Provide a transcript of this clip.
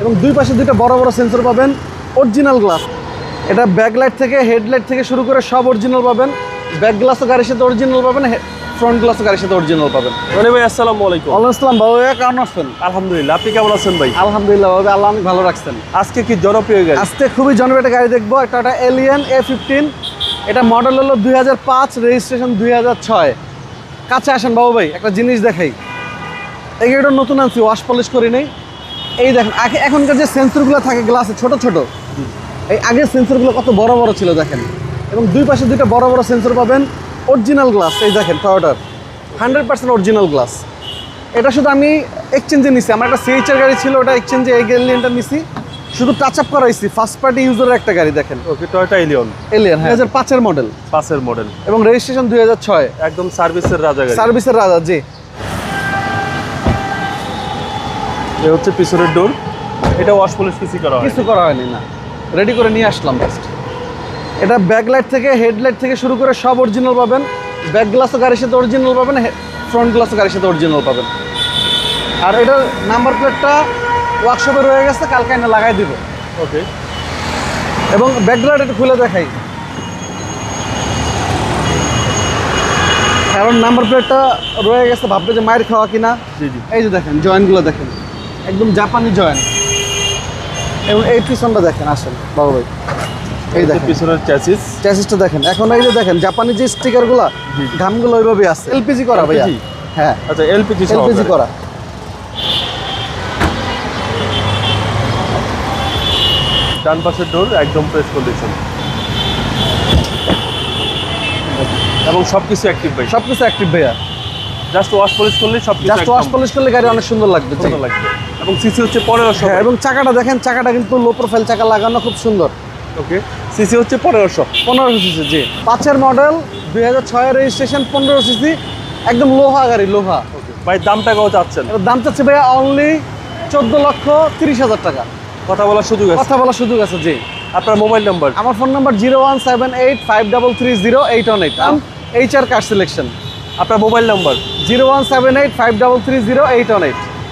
এবং দুই পাশে দুইটা বড় বড় সেন্সর পাবেন অরিজিনাল গ্লাস এটা ব্যাকলাইট থেকে হেডলাইট থেকে শুরু করে সব অরিজিনাল পাবেন। ব্যাক গ্লাসও গাড়ির সাথে অরিজিনাল পাবেন ফ্রন্ট গ্লাসও গাড়ির সাথে অরিজিনাল পাবেন। রনি ভাই আসসালামু আলাইকুম। আসসালাম বাবু ভাইয়া কেমন আছেন? আলহামদুলিল্লাহ আপনি কেমন আছেন ভাই? আলহামদুলিল্লাহ বাবু আল্লাহ অনেক ভালো রাখছেন। আজকে কি জনপ্রিয় গাড়ি? আজকে খুবই জনপ্রিয় একটা গাড়ি দেখব একটা একটা এলিয়ান এ ফিফটিন এটা মডেল হলো দুই হাজার পাঁচ রেজিস্ট্রেশন দুই হাজার ছয়। কাছে আসেন বাবু ভাই একটা জিনিস দেখাই। এই গাড়িটা নতুন আনছি ওয়াশ পলিশ করি নেই। এই দেখেন আগে এখনকার যে সেন্সরগুলো থাকে গ্লাসে ছোট ছোট এই আগের সেন্সরগুলো কত বড় বড় ছিল দেখেন। এবং দুই পাশে দুইটা বড় বড় সেন্সর পাবেন অরিজিনাল গ্লাস এই দেখেন টয়োটার হান্ড্রেড পার্সেন্ট অরিজিনাল গ্লাস এটা শুধু আমি এক্সচেঞ্জে নিছি আমার একটা সিএইচের গাড়ি ছিল ওটা এক্সচেঞ্জে এই গেলিয়ানটা নিছি। শুধু টাচ আপ করাইছি ফার্স্ট পার্টি ইউজারের একটা গাড়ি দেখেন। ওকে টয়টা এলিয়ন এলিয়ন দুই হাজার পাঁচের মডেল পাঁচের মডেল এবং রেজিস্ট্রেশন দুই হাজার ছয়। একদম সার্ভিসের রাজা গাড়ি। সার্ভিসের রাজা জি। এ হচ্ছে পিছনের ডোর এটা ওয়াশ পলিশ কিছু করা হয় কিছু করা হয়নি না। রেডি করে নিয়ে আসলাম জাস্ট এটা ব্যাকলাইট থেকে হেডলাইট থেকে শুরু করে সব অরিজিনাল পাবেন। ব্যাক গ্লাসও গাড়ির সাথে অরিজিনাল পাবেন ফ্রন্ট গ্লাসও গাড়ির সাথে অরিজিনাল পাবেন। আর এটার নাম্বার প্লেটটা ওয়ার্কশপে রয়ে গেছে কালকে এনে লাগাই দিব। ওকে এবং ব্যাকগ্রাউন্ড একটু খুলে দেখাই। কারণ নাম্বার প্লেটটা রয়ে গেছে ভাববে যে মায়ের খাওয়া কিনা। জি জি। এই যে দেখেন জয়েন্টগুলো দেখেন। একদম জাপানি জয়েন্ট এবং এই পিছনটা দেখেন আসেন বাবু ভাই। এই দেখেন। পিছনের চ্যাসিস চ্যাসিসটা দেখেন। এখন এই যে দেখেন জাপানি যে স্টিকারগুলো। ঘামগুলো ওইভাবে আছে। এলপিজি করা ভাইয়া? হ্যাঁ। আচ্ছা এলপিজি এলপিজি করা। ডান পাশের ডোর একদম প্রেস কন্ডিশন এবং সবকিছু অ্যাক্টিভ ভাই সব কিছু অ্যাক্টিভ ভাইয়া জাস্ট ওয়াশ পলিশ করলে সব জাস্ট ওয়াশ পলিশ করলে গাড়ি অনেক সুন্দর লাগবে। সুন্দর লাগবে। এবং সিসি হচ্ছে পনেরোশো হ্যাঁ এবং চাকাটা দেখেন চাকাটা কিন্তু লো প্রোফাইল চাকা লাগানো খুব সুন্দর। ওকে সিসি হচ্ছে পনেরোশো পনেরো সিসি জি। পাঁচের মডেল দুই হাজার ছয়ের রেজিস্ট্রেশন পনেরো সিসি একদম লোহা গাড়ি লোহা। ওকে ভাই দামটা কত চাচ্ছেন? দাম চাচ্ছে ভাইয়া অনলি চোদ্দ লক্ষ তিরিশ হাজার টাকা। কথা বলার সুযোগ আছে? কথা বলার সুযোগ আছে জি। আপনার মোবাইল নাম্বার আমার phone number zero one seven eight five double three zero eight one eight H R car selection আপনার mobile number zero one seven eight five double three zero eight one eight